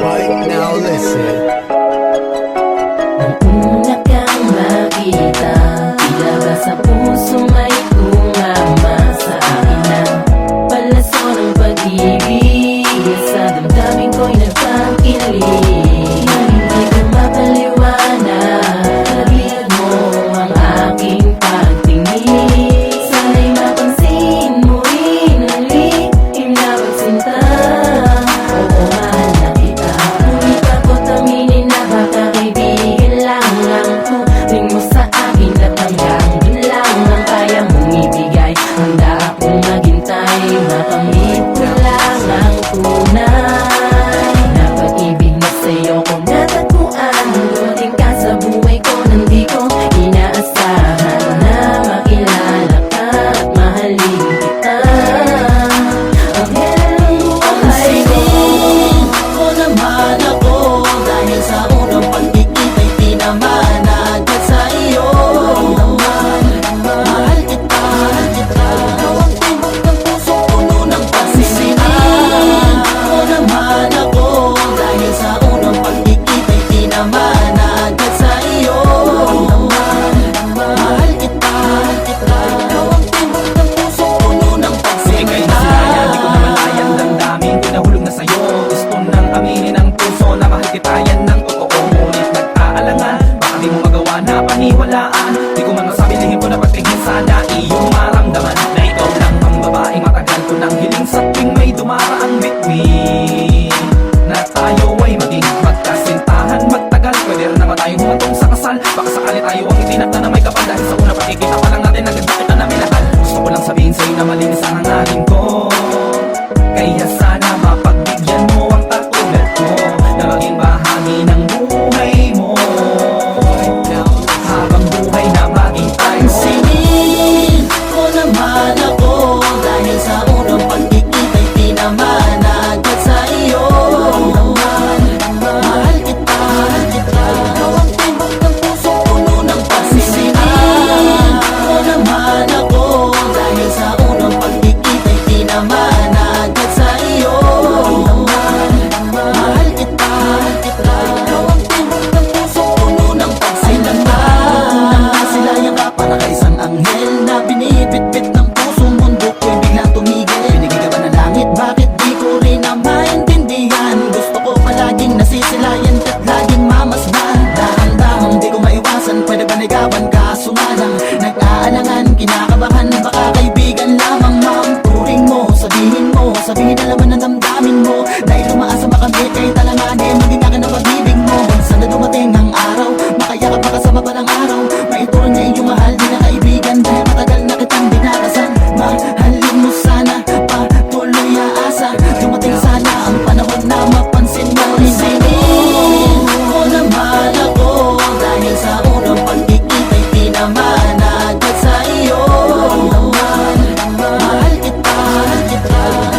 Right now, listen. Nung una kang makita, puso una tuwing may dumaraang bituin Na tayo ay maging magkasintahan Magtagal, pwede rin naman tayong humatong sa kasal. Baka sakali tayo ang itinakta na may kapal Dahil sa una patikita pa lang natin, nagkakita na minahal Gusto ko lang sabihin sa'yo na malinis ang hangarin ko. Antiklar